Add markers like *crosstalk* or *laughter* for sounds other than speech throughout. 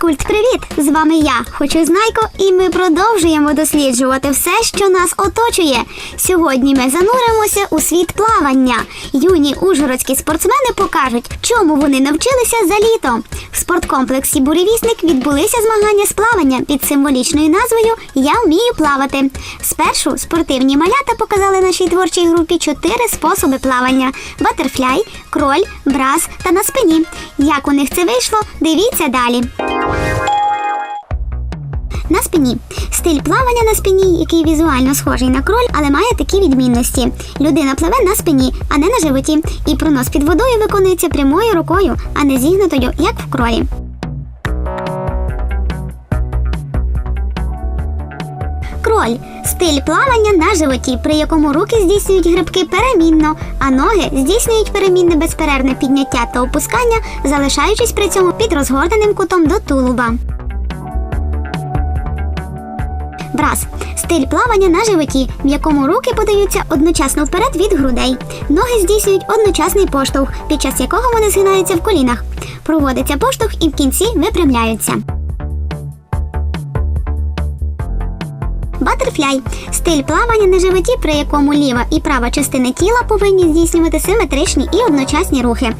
Фізкульт, привіт! З вами я, Хочу Знайко, і ми продовжуємо досліджувати все, що нас оточує. Сьогодні ми зануримося у світ плавання. Юні ужгородські спортсмени покажуть, чому вони навчилися за літо. В спорткомплексі Буревісник відбулися змагання з плавання під символічною назвою Я вмію плавати. Спершу спортивні малята показали нашій творчій групі чотири способи плавання: батерфляй, кроль, брас та на спині. Як у них це вийшло, дивіться далі. На спині стиль плавання на спині, який візуально схожий на кроль, але має такі відмінності. Людина пливе на спині, а не на животі, і пронос під водою виконується прямою рукою, а не зігнутою, як в кролі. Кроль стиль плавання на животі, при якому руки здійснюють грибки перемінно, а ноги здійснюють перемінне безперервне підняття та опускання, залишаючись при цьому під розгорненим кутом до тулуба. Брас стиль плавання на животі, в якому руки подаються одночасно вперед від грудей. Ноги здійснюють одночасний поштовх, під час якого вони згинаються в колінах. Проводиться поштовх і в кінці випрямляються. Батерфляй стиль плавання на животі, при якому ліва і права частини тіла повинні здійснювати симетричні і одночасні рухи.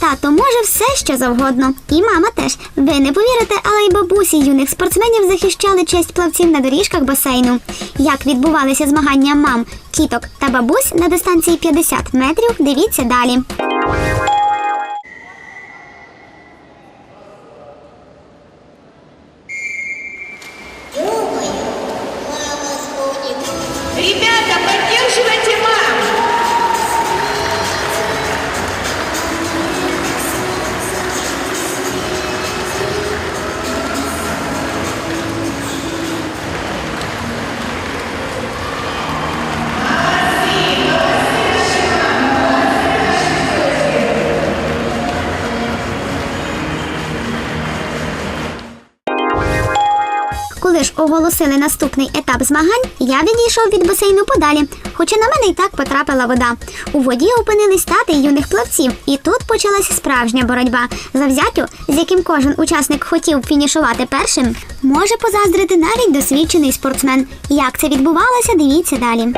Тато може все, що завгодно, і мама теж. Ви не повірите, але й бабусі юних спортсменів захищали честь плавців на доріжках басейну. Як відбувалися змагання мам, тіток та бабусь на дистанції 50 метрів, дивіться далі. Коли ж оголосили наступний етап змагань, я відійшов від басейну подалі, хоча на мене й так потрапила вода. У воді опинились тати юних плавців, і тут почалася справжня боротьба. Завзятю, з яким кожен учасник хотів фінішувати першим, може позаздрити навіть досвідчений спортсмен. Як це відбувалося, дивіться далі.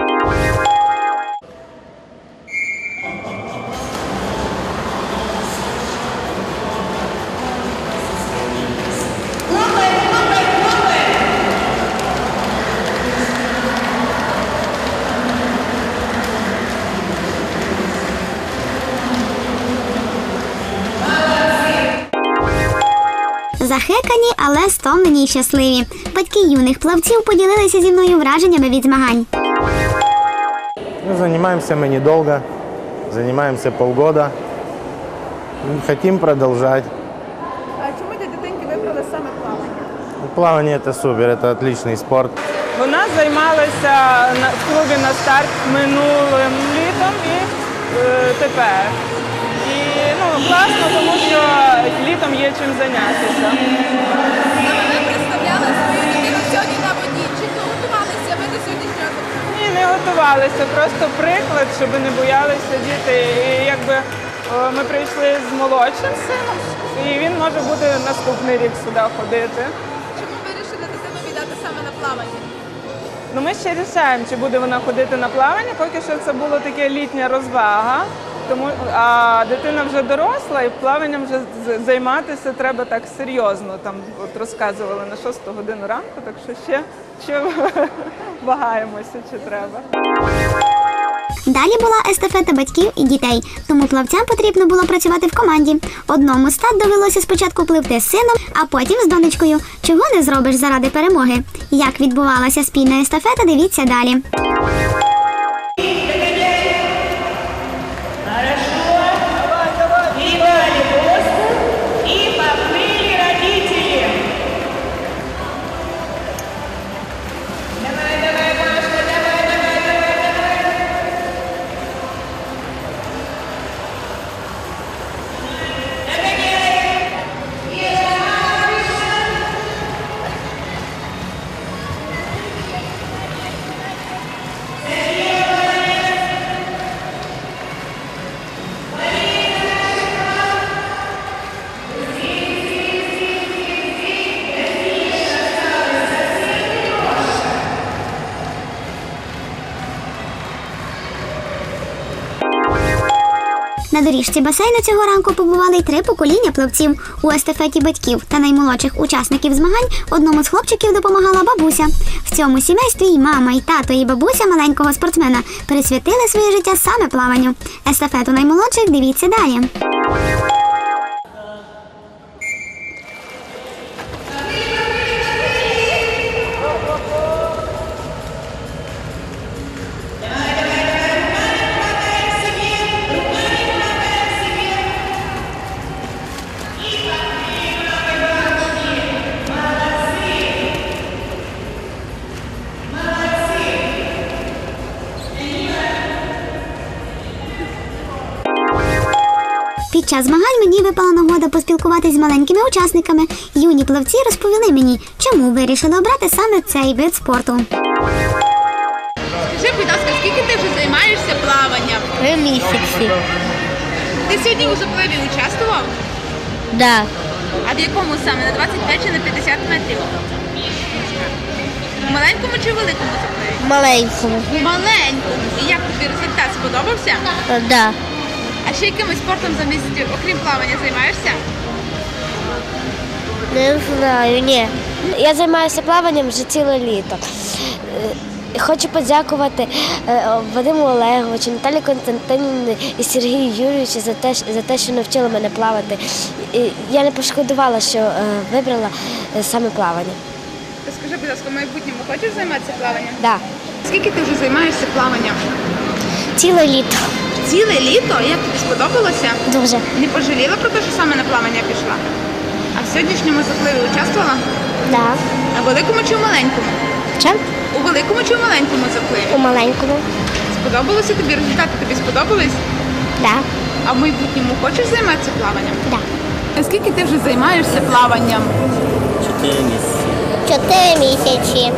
Захекані, але стомлені й щасливі. Батьки юних плавців поділилися зі мною враженнями від змагань. Ну, занимаемся мы недолго, занимаемся полгода. И Хотим продолжать. А чому для дитинки вибрали саме плавання? Ну, Плавание это супер, это отличный спорт. Вона займалася на в клубі на старт минулим літом і е, тепер. Класно, тому що літом є чим зайнятися. Ви представляли свою дитину сьогодні на воді. Чи готувалися ви до сьогоднішнього? Ні, не готувалися, просто приклад, щоб не боялися діти. І якби ми прийшли з молодшим сином, і він може буде наступний рік сюди ходити. Чому ви вирішили дитину віддати саме на плавання? Ну, ми ще рішаємо, чи буде вона ходити на плавання. Поки що це була така літня розвага. Тому а дитина вже доросла, і плаванням вже займатися треба так серйозно. Там от розказували на 6 годину ранку, так що ще, ще *laughs* вагаємося, чи треба. Далі була естафета батьків і дітей, тому плавцям потрібно було працювати в команді. Одному з тат довелося спочатку пливти з сином, а потім з донечкою. Чого не зробиш заради перемоги? Як відбувалася спільна естафета, дивіться далі. Доріжці басейну цього ранку побували й три покоління плавців у естафеті батьків та наймолодших учасників змагань. Одному з хлопчиків допомагала бабуся. В цьому сімействі й мама, і тато, і бабуся маленького спортсмена присвятили своє життя саме плаванню. Естафету наймолодших дивіться далі. Час змагань мені випала нагода поспілкуватись з маленькими учасниками. Юні плавці розповіли мені, чому вирішили обрати саме цей вид спорту. Скажи, будь ласка, скільки ти вже займаєшся плаванням? Три місяці. Ти сьогодні у запливі участвував? Да. А в якому саме? На 25 чи на 50 метрів? В маленькому чи великому запливі? Маленькому. У маленькому. І як тобі результат сподобався? Да. А ще якимось спортом замість, окрім плавання, займаєшся? Не знаю, ні. Я займаюся плаванням вже ціле літо. Е, Хочу подякувати е, Вадиму Олеговичу, Наталі Константинівні і Сергію Юрійовичу за те, за те, що навчили мене плавати. Я не пошкодувала, що е, вибрала саме плавання. Скажи, будь ласка, в майбутньому хочеш займатися плаванням? Да. Скільки ти вже займаєшся плаванням? Ціле літо. Ціле літо? Як тобі сподобалося? Дуже. Не пожаліла про те, що саме на плавання пішла? А в сьогоднішньому запливі участвувала? Да. А в великому чи в маленькому? Чим? У великому чи в маленькому запливі? У маленькому. Сподобалося тобі? Результати тобі сподобались? Да. А в майбутньому хочеш займатися плаванням? Да. А скільки ти вже займаєшся плаванням? Чотири місяці. Чотири місяці.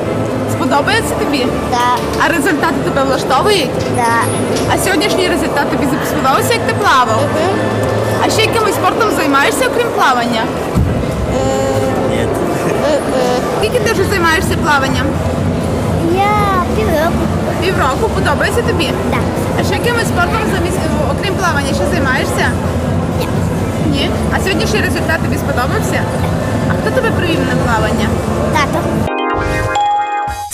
Сподобається тобі? Да. А результати тебе влаштовують? Да. А сьогоднішній результат тобі сподобався, як ти плавав? А ще якимось спортом займаєшся, окрім плавання? Ні. Скільки ти вже займаєшся плаванням? Я півроку. Півроку подобається тобі? Так. А ще якимось спортом окрім плавання ще займаєшся? Ні. Ні? А сьогоднішній результат тобі сподобався? А хто тебе привів на плавання? Тато.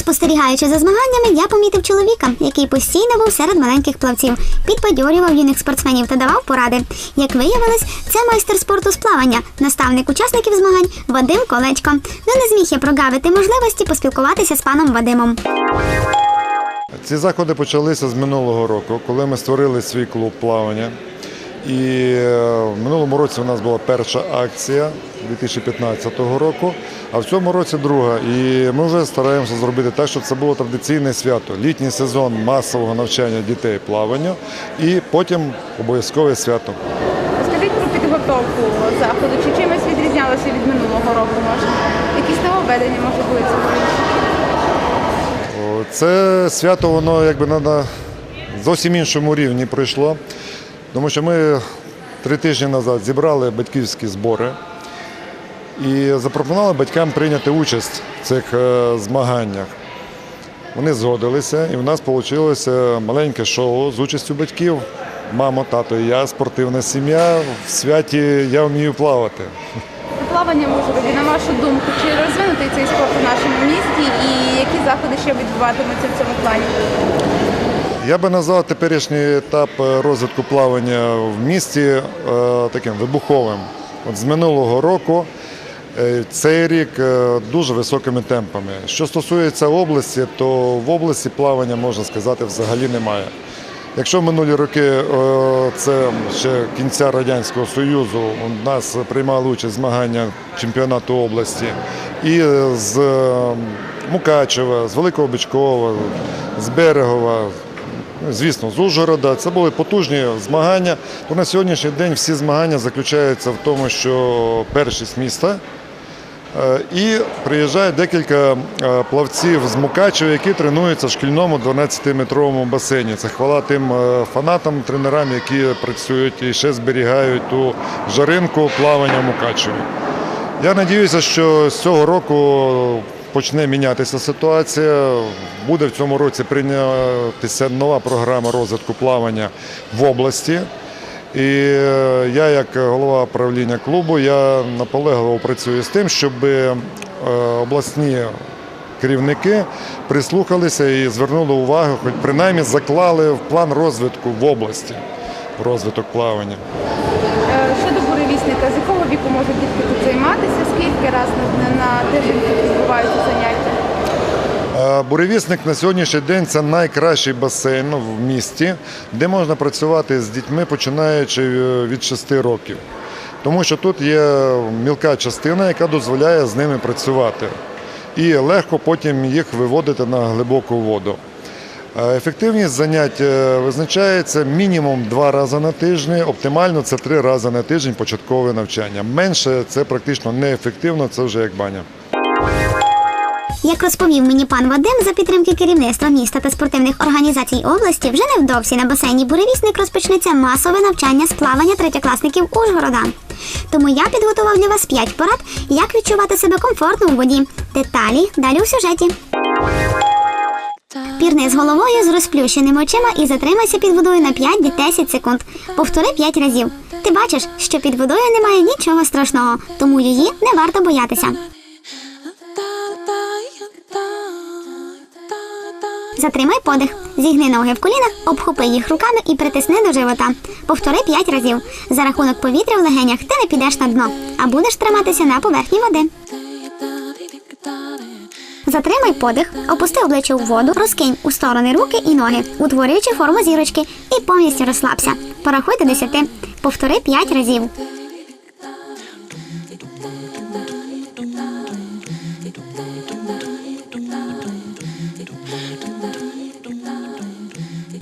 Спостерігаючи за змаганнями, я помітив чоловіка, який постійно був серед маленьких плавців, підбадьорював юних спортсменів та давав поради. Як виявилось, це майстер спорту з плавання, наставник учасників змагань Вадим Колечко. Ну не зміг я прогавити можливості поспілкуватися з паном Вадимом. Ці заходи почалися з минулого року, коли ми створили свій клуб плавання. І е, в минулому році у нас була перша акція 2015 року, а в цьому році друга. І ми вже стараємося зробити так, щоб це було традиційне свято, літній сезон масового навчання дітей плаванню і потім обов'язкове свято. Розкажіть про підготовку заходу. Чи чимось відрізнялося від минулого року? Може? Якісь нововведення може були це? Свято воно якби на зовсім іншому рівні пройшло, тому що ми три тижні назад зібрали батьківські збори і запропонували батькам прийняти участь в цих е, змаганнях. Вони згодилися, і в нас вийшло маленьке шоу з участю батьків. Мама, тато і я, спортивна сім'я. В святі я вмію плавати. Плавання може бути, на вашу думку, чи розвинутий цей спорт у нашому місті і які заходи ще відбуватимуться в цьому плані? Я би назвав теперішній етап е, розвитку плавання в місті е, таким вибуховим. От з минулого року е, цей рік дуже високими темпами. Що стосується області, то в області плавання, можна сказати, взагалі немає. Якщо минулі роки це ще кінця Радянського Союзу у нас приймали участь в змаганнях чемпіонату області і з Мукачева, з Великого Бичкова, з Берегова, звісно, з Ужгорода. Це були потужні змагання. То на сьогоднішній день всі змагання заключаються в тому, що першість міста. Е, І приїжджає декілька е, плавців з Мукачева, які тренуються в шкільному 12-метровому басейні. Це хвала тим е, фанатам, тренерам, які працюють і ще зберігають ту жаринку плавання в Мукачеві. Я сподіваюся, що з цього року почне мінятися ситуація. Буде в цьому році прийнятися нова програма розвитку плавання в області. І е, я, як голова правління клубу, я наполегливо працюю з тим, щоб е, обласні керівники прислухалися і звернули увагу, хоч принаймні заклали в план розвитку в області, розвиток плавання. Е, з якого віку можуть дітки тут займатися? Скільки раз на, тиждень відбуваються заняття? Е, Буревісник на сьогоднішній день це найкращий басейн ну, в місті, де можна працювати з дітьми, починаючи е, від 6 років. Тому що тут є мілка частина, яка дозволяє з ними працювати. І легко потім їх виводити на глибоку воду. Ефективність занять е, визначається мінімум два рази на тиждень, оптимально це три рази на тиждень початкове навчання. Менше це практично неефективно, це вже як баня. Як розповів мені пан Вадим, за підтримки керівництва міста та спортивних організацій області, вже невдовзі на басейні Буревісник розпочнеться масове навчання з плавання третьокласників Ужгорода. Тому я підготував для вас 5 порад, як відчувати себе комфортно у воді. Деталі далі у сюжеті. Пірни з головою з розплющеними очима і затримайся під водою на 5-10 секунд. Повтори 5 разів. Ти бачиш, що під водою немає нічого страшного, тому її не варто боятися. Затримай подих. Зігни ноги в колінах, обхопи їх руками і притисни до живота. Повтори 5 разів. За рахунок повітря в легенях ти не підеш на дно, а будеш триматися на поверхні води. Затримай подих, опусти обличчя у воду, розкинь у сторони руки і ноги, утворюючи форму зірочки, і повністю розслабся. Порахуй до 10. Повтори 5 разів.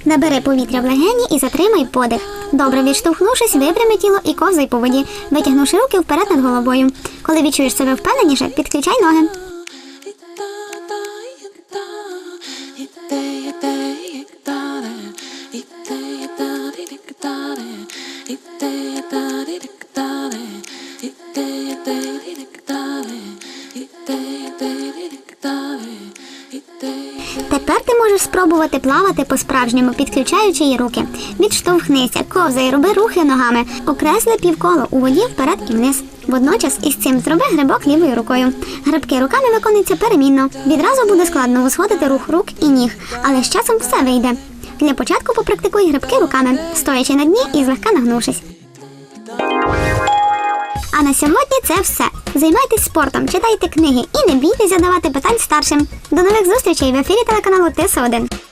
Набери повітря в легені і затримай подих. Добре відштовхнувшись, випрями тіло і ковзай по воді, витягнувши руки вперед над головою. Коли відчуєш себе впевненіше, підключай ноги. Тепер ти можеш спробувати плавати по-справжньому, підключаючи її руки. Відштовхнися, ковзай, роби рухи ногами, окресли півколо у воді вперед і вниз. Водночас із цим зроби грибок лівою рукою. Грибки руками виконуються перемінно. Відразу буде складно усходити рух рук і ніг, але з часом все вийде. Для початку попрактикуй грибки руками, стоячи на дні і злегка нагнувшись. А на сьогодні це все. Займайтесь спортом, читайте книги і не бійтесь задавати питань старшим. До нових зустрічей в ефірі телеканалу ТС1.